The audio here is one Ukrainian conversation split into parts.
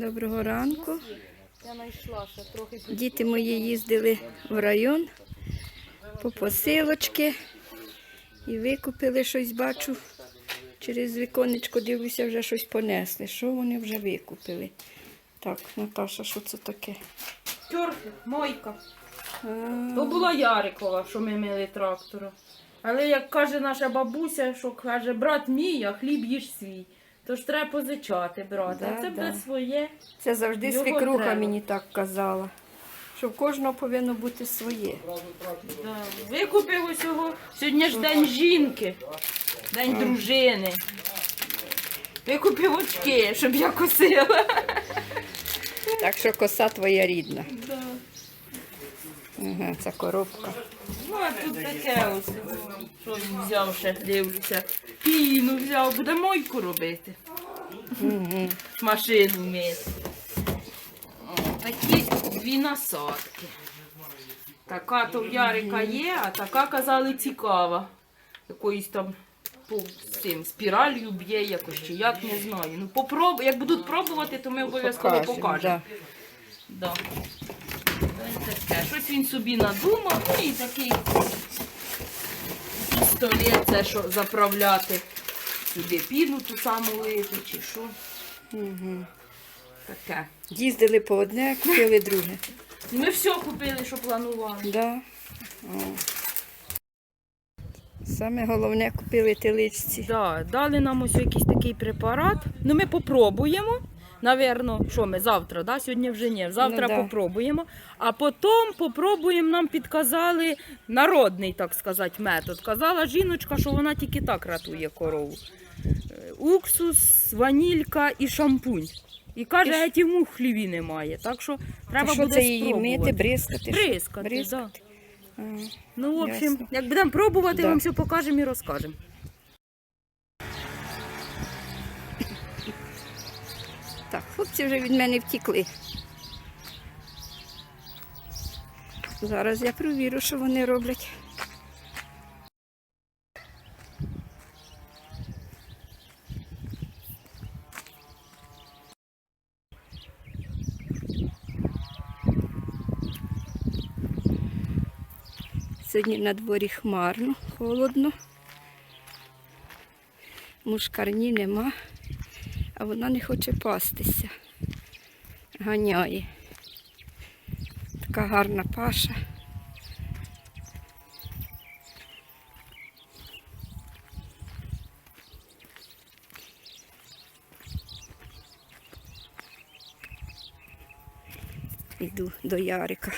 Доброго ранку. Діти мої їздили в район по посилочки і викупили щось, бачу. Через віконечко дивлюся, вже щось понесли. Що вони вже викупили? Так, Наташа, що це таке? Тьорки, мойка. То була Ярикова, що ми мили трактора. Але як каже наша бабуся, що каже, брат мій, а хліб їж свій. Тож треба позичати, брате. Да, а це да. буде своє. Це завжди Його треба. мені так казала. Що в кожного повинно бути своє. Да. Викупив ось його. Сьогодні ж день жінки, день дружини. Викупив очки, щоб я косила. Так що коса твоя рідна. Да. Ага, це коробка. Ну, а тут таке ось. Що він взяв ще, дивлюся. Піну взяв, буде мойку робити. Машину мити. О, Такі дві насадки. Така то в Ярика є, а така казали цікава. Якоюсь там по цим спіралью б'є якось чи як не знаю. Ну попроб... як будуть пробувати, то ми обов'язково покажемо. да. Таке. Щось він собі надумав, ну і такий пістолет, це що заправляти сюди піну ту саму лити, чи що. Угу. Таке. Їздили по одне, купили друге. Ми все купили, що планували. Да. О. Саме головне купили теличці. Да, дали нам ось якийсь такий препарат. Ну ми попробуємо. Навірно, що ми завтра, да? сьогодні вже ні. Завтра Ну, да. попробуємо. А потім попробуємо, нам підказали народний, так сказати, метод. Казала жіночка, що вона тільки так рятує корову. Е, Уксус, ванілька і шампунь. І каже, геть і в хліві немає. Так що треба що буде це її спробувати. мити, бризкати? Бризкати, Бризкати. А, Ну, в общем, Ясно. як будемо пробувати, Да. вам все покажемо і розкажемо. Хлопці вже від мене втікли. Зараз я провірю, що вони роблять. Сьогодні на дворі хмарно, холодно. Мушкарні нема, а вона не хоче пастися. Ганяє. Така гарна паша. Іду до Ярика.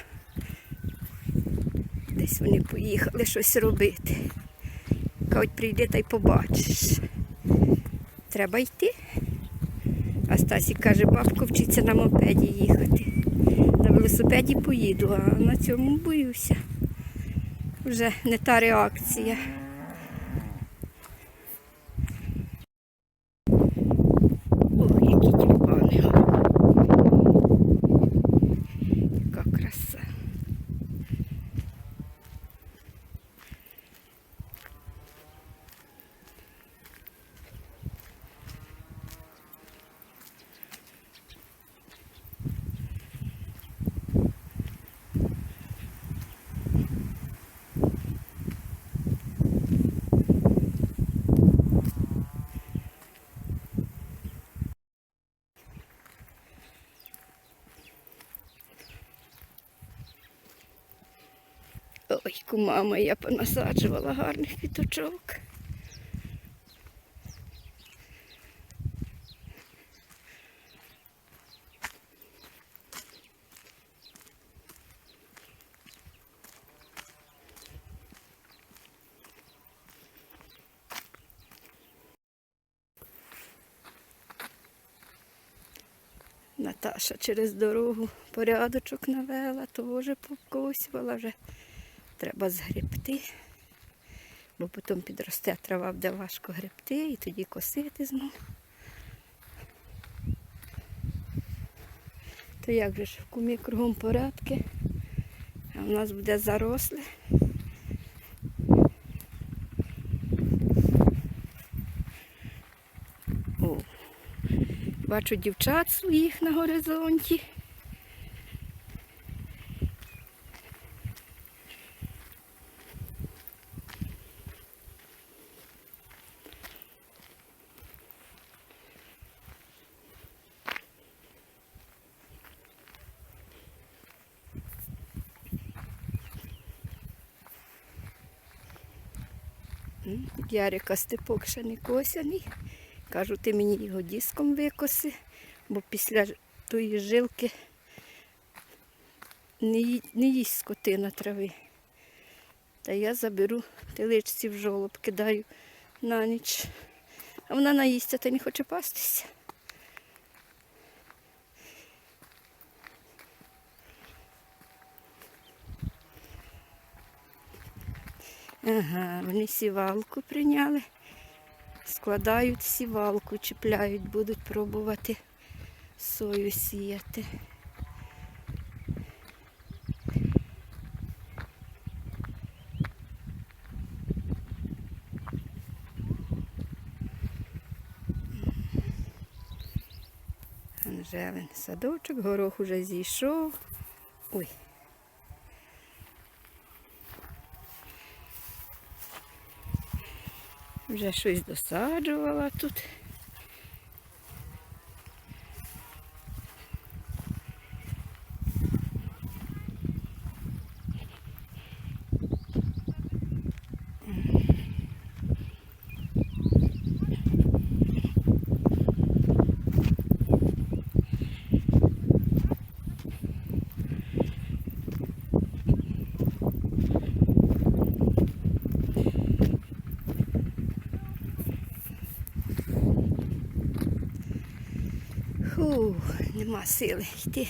Десь вони поїхали щось робити. Кажуть, прийди та й побачиш. Треба йти. А Стасік каже, бабко вчиться на мопеді їхати. На велосипеді поїду, а на цьому боюся. Вже не та реакція. Ох, які тюльпани. Яка краса. Ой, кума моя понасаджувала гарних квіточок. Наташа через дорогу порядочок навела, теж покосювала вже. Треба згребти, бо потім підросте трава, буде важко гребти і тоді косити знову. То як же ж в кумі кругом порядки, а в нас буде заросле. Бачу дівчат своїх на горизонті. Ярика степок ще не косяний. Кажу, ти мені його диском викоси, бо після тої жилки не, не їсть скотина трави. Та я заберу теличці в жолоб, кидаю на ніч. А вона наїсться та не хоче пастися. Ага, вони сівалку прийняли. Складають сівалку, чіпляють, будуть пробувати сою сіяти. Анжелин садочок, горох уже зійшов. Ой. Вже щось досаджувала тут. Нема сили йти.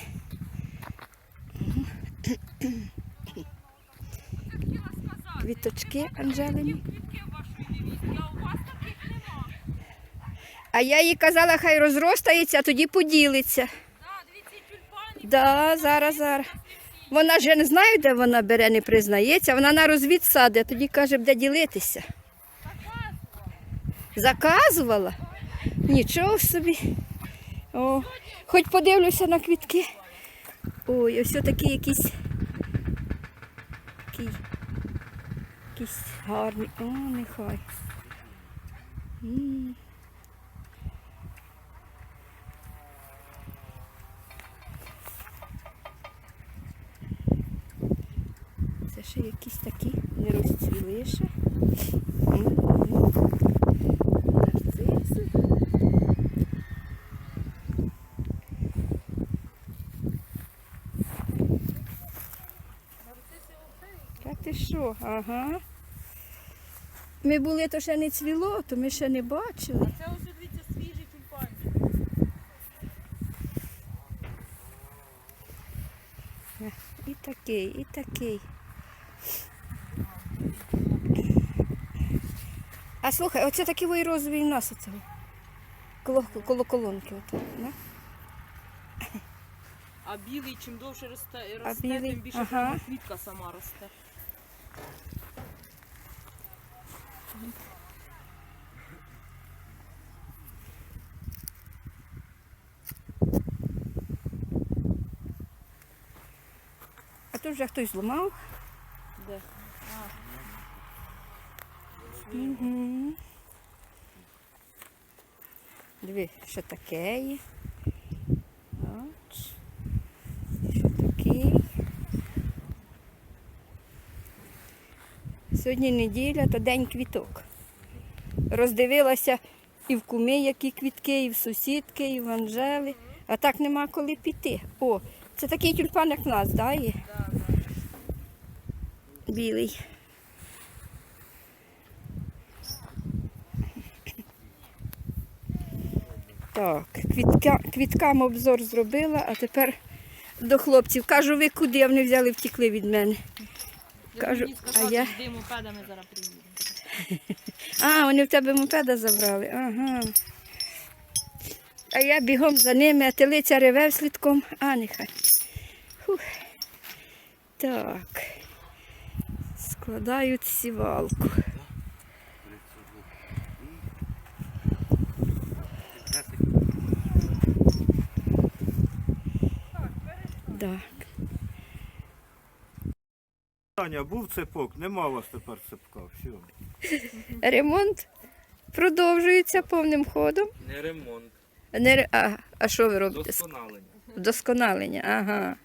Квіточки Анжелині. А я їй казала, хай розростається, а тоді поділиться. Да, зараз, зараз. Вона ж я не знаю, де вона бере, не признається. Вона на розвід саде, тоді каже, де ділитися. Заказувала? Нічого собі. О, хоч подивлюся на квітки. Ой, ось такі якісь. Такі, якісь гарні. О, нехай. Це ще якісь такі не розцвіли ще. М, м. Нарциси. Та ти що? Ага. Ми були, то ще не цвіло, то ми ще не бачили. Це ось дивіться свіжий тюльпанчик. І такий, і такий. А слухай, оце такий ой розовий у нас оце. Коло, коло колонки. Ото, да? А білий чим довше росте, росте білий? тим більше Ага. прямо квітка сама росте. А тут вже хтось зламав. Де? Угу. Диви, що таке є. От. Що такий. Сьогодні неділя, то день квіток. Роздивилася і в куми, які квітки, і в сусідки, і в Анжели. А так нема коли піти. О, це такий тюльпан, як в нас, да, є? Білий. Так, квітка, квіткам обзор зробила, а тепер до хлопців. Кажу, ви куди? Вони взяли, втікли від мене. Кажу, а я... мопедами зараз приїдемо. А, вони в тебе мопеда забрали. Ага. А я бігом за ними, а телиця реве слідком, а нехай. Фух. Так. Складають сівалку. Да. Таня, був цепок, нема у вас тепер цепка. Все. Ремонт продовжується повним ходом. Не ремонт, Не, ре- а, а що ви робите? досконалення. Вдосконалення, ага.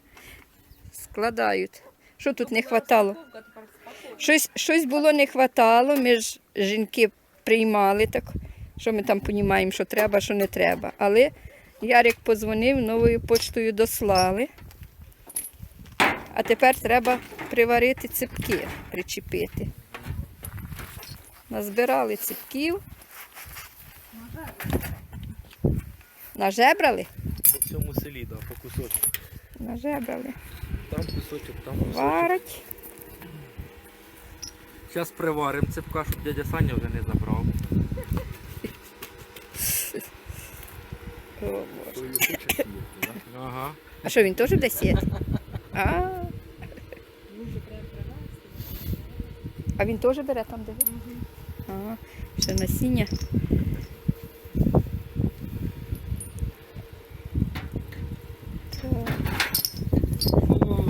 Складають. Що тут не хватало? Щось, щось було не хватало, ми ж жінки приймали так, що ми там розуміємо, що треба, що не треба. Але Ярик подзвонив, новою почтою дослали. А тепер треба приварити ципки, причепити. Назбирали ципків. Нажебрали? По всьому селі, да, по кусочку. Нажебрали. Там кусочок, там кусочок. Варить. Зараз приваримо цепка, щоб дядя Саня вже не забрав. О, Боже. Ага. А що він теж десь є? А. А він теж бере там, де ви? Ага. Ще насіння.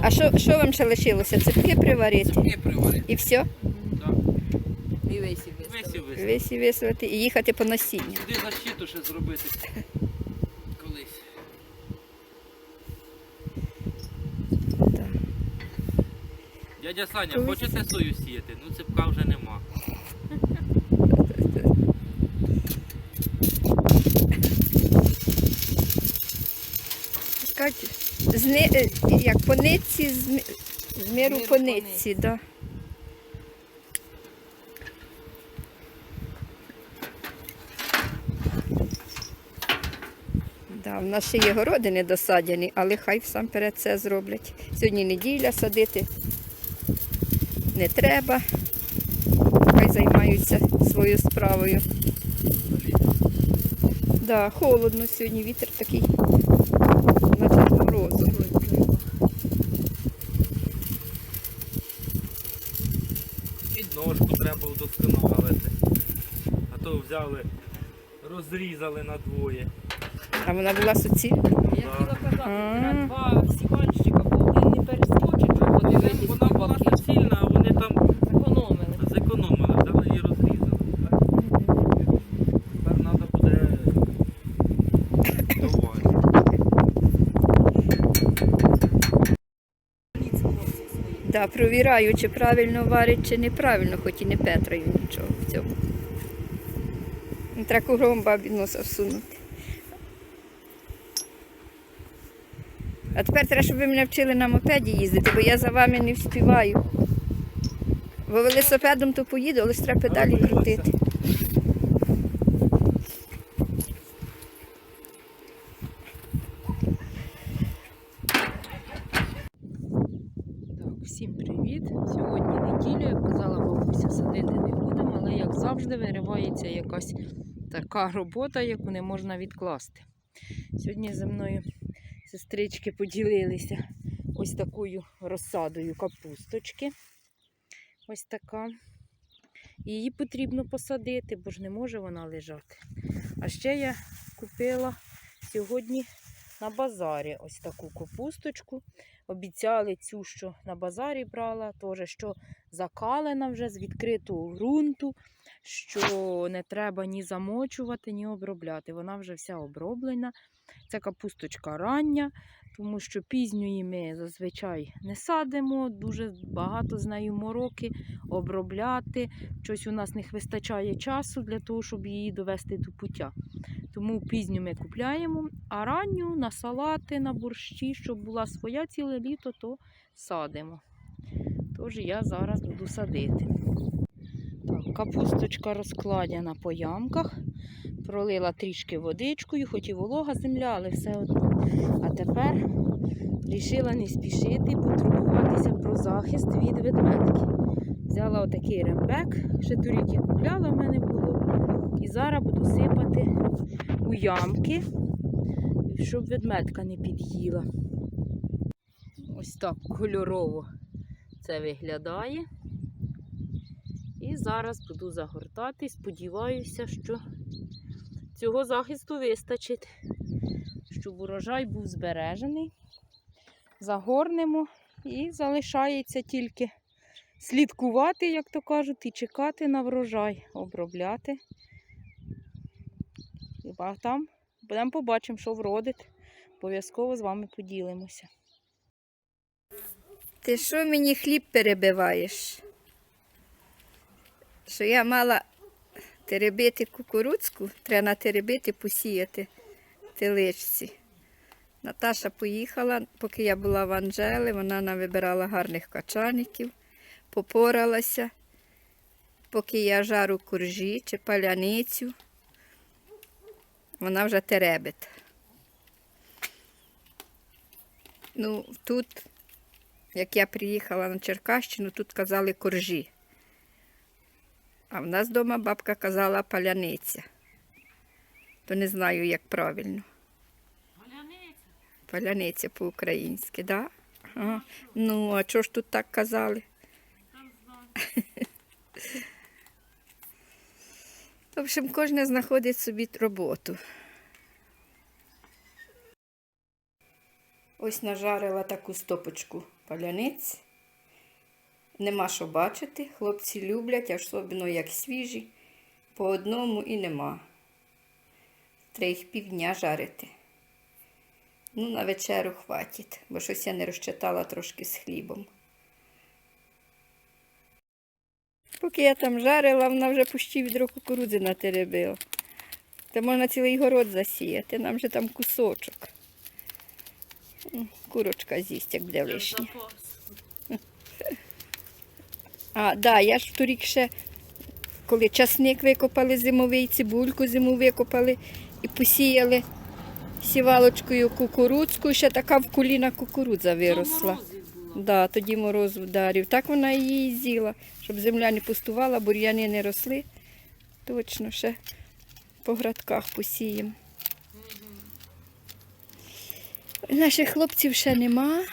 А що, що вам ще лишилося? Цепки приварити? Цепки приварити. І все? Да. І весь і Весь і весь. Весь і висувати і їхати по насінню. Сюди защиту ще зробити. Колись. Так. Дядя Саня, хочете сою сіяти? Ну цепка вже нема. Кажуть, з е, як по нитці, з, ми- з миру миру по нитці, да. Да, в нас ще є городи недосадяні, але хай всамперед це зроблять. Сьогодні неділя садити не треба. Хай займаються своєю справою. Да, холодно сьогодні, вітер такий над морозом. Підножку треба вдосконалити. А то взяли, розрізали на двоє. А вона була суцільна. Я хотіла казати, А. треба два сіканщика, бо один не перескочить, щоб подивитись Вона ті була боки. суцільна, а вони там Зекономили. зекономили, взяли і розрізали. Тепер треба буде доводити. Да, провіраю, чи правильно варить, чи неправильно, хоч і не петраю нічого в цьому. Треба кругом бабі носа всунути. А тепер треба, щоб ви мене вчили на мопеді їздити, бо я за вами не вспіваю. Бо велосипедом то поїду, але треба педалі крутити. Так, всім привіт. Сьогодні неділя, як казала бабуся, садити не будемо, але як завжди виривається якась така робота, яку не можна відкласти. Сьогодні зі мною сестрички поділилися ось такою розсадою капусточки. Ось така. Її потрібно посадити, бо ж не може вона лежати. А ще я купила сьогодні на базарі ось таку капусточку обіцяли цю, що на базарі брала, теж що закалена вже з відкритого ґрунту, що не треба ні замочувати, ні обробляти. Вона вже вся оброблена. Це капусточка рання, тому що пізньої ми зазвичай не садимо, дуже багато з нею мороки обробляти. Щось у нас не вистачає часу для того, щоб її довести до пуття. Тому пізню ми купляємо, а ранню на салати, на борщі, щоб була своя ціле літо, то садимо. Тож я зараз буду садити. Так, капусточка розкладена по ямках. Пролила трішки водичкою, хоч і волога земля, але все одно. А тепер вирішила не спішити, потурбуватися про захист від ведмедки. Взяла отакий рембек, ще торік я купляла, в мене було. І зараз буду сипати у ямки, щоб ведмедка не під'їла. Ось так кольорово це виглядає. Зараз буду загортати. Сподіваюся, що цього захисту вистачить, щоб урожай був збережений. загорнемо і залишається тільки слідкувати, як то кажуть, і чекати на врожай, обробляти. А там будемо побачимо, що вродить. Обов'язково з вами поділимося. Ти що мені хліб перебиваєш? Що я мала теребити кукурудзку, треба натеребити, посіяти теличці. Наташа поїхала, поки я була в Анжели, вона навибирала гарних качаників, попоралася, поки я жару куржі чи паляницю, вона вже теребить. Ну, тут як я приїхала на Черкащину, тут казали коржі. А в нас вдома бабка казала паляниця. То не знаю, як правильно. Паляниця по-українськи, так? Да? Ага. Ну, а чого ж тут так казали? В общем, кожен знаходить собі роботу. Ось нажарила таку стопочку паляниць. Нема що бачити. Хлопці люблять, особливо як свіжі. По одному і нема. Треба їх півдня жарити. Ну, на вечеру хватить, бо щось я не розчитала трошки з хлібом. Поки я там жарила, вона вже пущі відро кукурудзи натеребила. Та можна цілий город засіяти, нам же там кусочок. Курочка з'їсть, як буде лишнє. А, да, я ж торік ще, коли часник викопали зимовий, цибульку зиму викопали і посіяли сівалочкою кукурудзку, ще така в коліна кукурудза виросла. Да, тоді мороз вдарив. Так вона її з'їла, щоб земля не пустувала, бур'яни не росли. Точно ще по градках посіємо. Наших хлопців ще нема.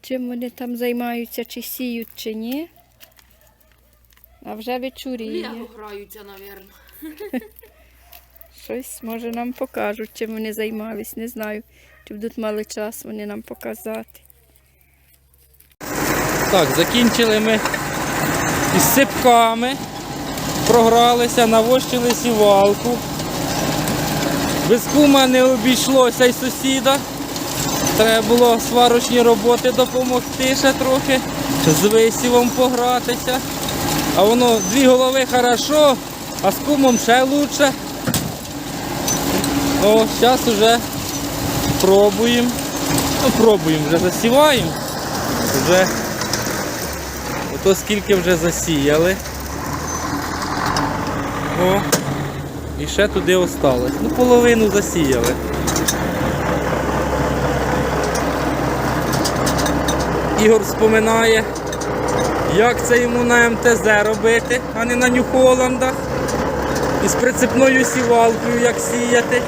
Чим вони там займаються, чи сіють, чи ні. А вже вечоріє. Лего граються, напевно. Щось може нам покажуть, чим вони займались. Не знаю, чи будуть мали час вони нам показати. Так, закінчили ми із сипками, програлися, навощили сівалку. Без кума не обійшлося й сусіда. Треба було сварочні роботи допомогти ще трохи, з висівом погратися. А воно дві голови хорошо, а з кумом ще лучше. О, зараз вже пробуємо. Ну, пробуємо, вже засіваємо. Вже ото скільки вже засіяли. О, і ще туди осталось. Ну, половину засіяли. Ігор вспоминає, як це йому на МТЗ робити, а не на Нью-Холландах. Із прицепною сівалкою, як сіяти,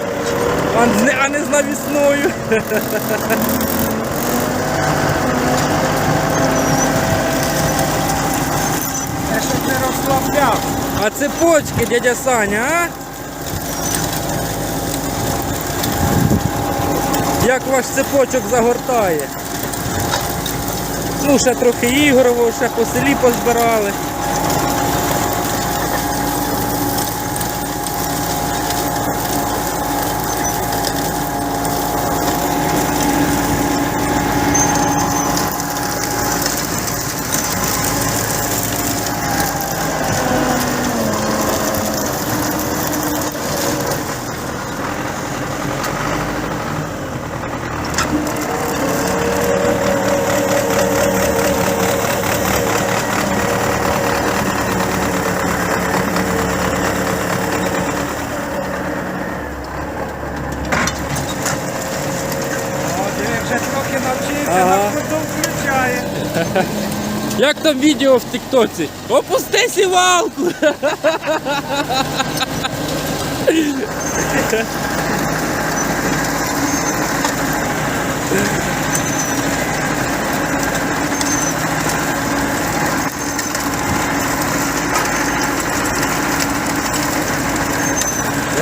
а не, а не з навісною. Це щоб не розслабляв. А цепочки, дядя Саня, а? Як ваш цепочок загортає? Ну, ще трохи ігрового, ще по селі позбирали. О, диви, вже трохи навчився, Ага. на ходу включає. Як там відео в Тіктоці? Опусти сівалку!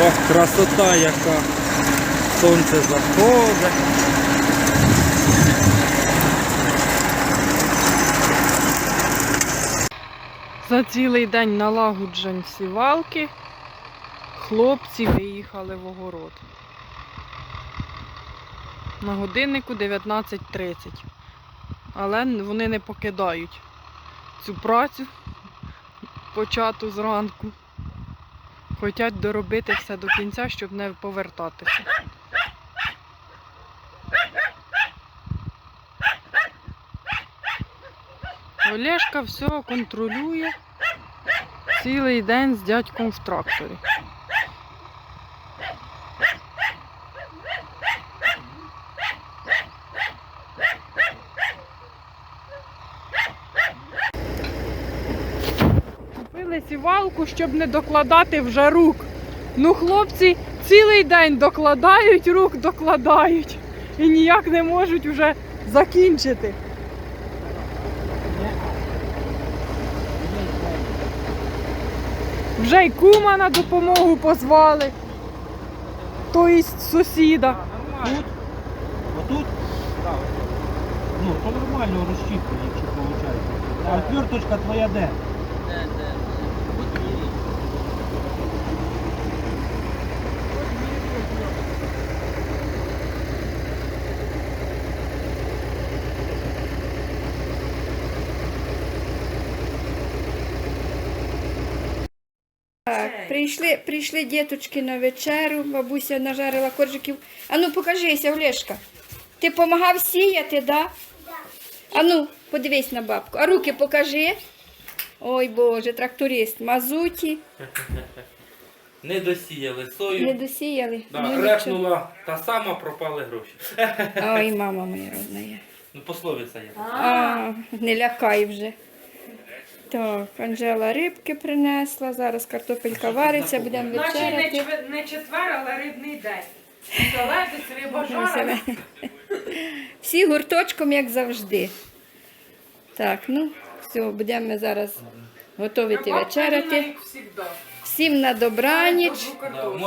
Ох, красота яка. Сонце заходить. За цілий день налагоджень сівалки хлопці виїхали в огород. На годиннику 19.30. Але вони не покидають цю працю почату зранку. Хотять доробити все до кінця, щоб не повертатися. Олешка все контролює цілий день з дядьком в тракторі. Купили сівалку, щоб не докладати вже рук. Ну, хлопці цілий день докладають рук, докладають. І ніяк не можуть вже закінчити. Вже й кума на допомогу позвали. Тобто сусіда. Тут? Отут? Ну, то нормально розчіпка, якщо виходить. А отверточка твоя де? Так, прийшли, прийшли діточки на вечерю, бабуся нажарила коржиків. Ану, покажися, Олешка. Ти допомагав сіяти, да? Ану, подивись на бабку. А руки покажи. Ой Боже, тракторист, мазуті, Не досіяли сою. не досіяли. Да, Ну, нічого. та сама, пропали гроші. Ой, мама моя родна. Ну, пословиця є. А, не лякай вже. Так, Анжела рибки принесла, зараз картопелька вариться, будемо вечеряти. не четвер, але рибний день. Залетить, риба Всі гурточком, як завжди. Так, ну, все, будемо ми зараз готувати вечеряти. Всім на добраніч.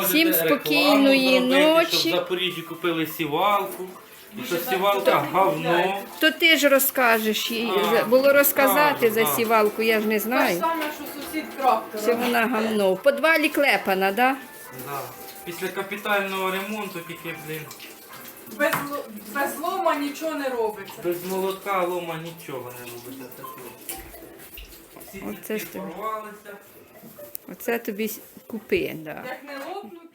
Всім рекламу спокійної зробити, ночі. Щоб в Запоріжжі купили сівалку. І що сівалка говно. То ти ж розкажеш їй. А, Було розказати так, за сівалку, я ж не знаю. Саме, що сусід трактор. Що вона гамно. В подвалі клепана, да? Да. Після капітального ремонту тільки, блін, Без, без лома нічого не робиться. без молотка лома нічого не робиться. Це? Всі Оце ж тобі. порвалися. Оце тобі с- купи, да. Як не лопнуть,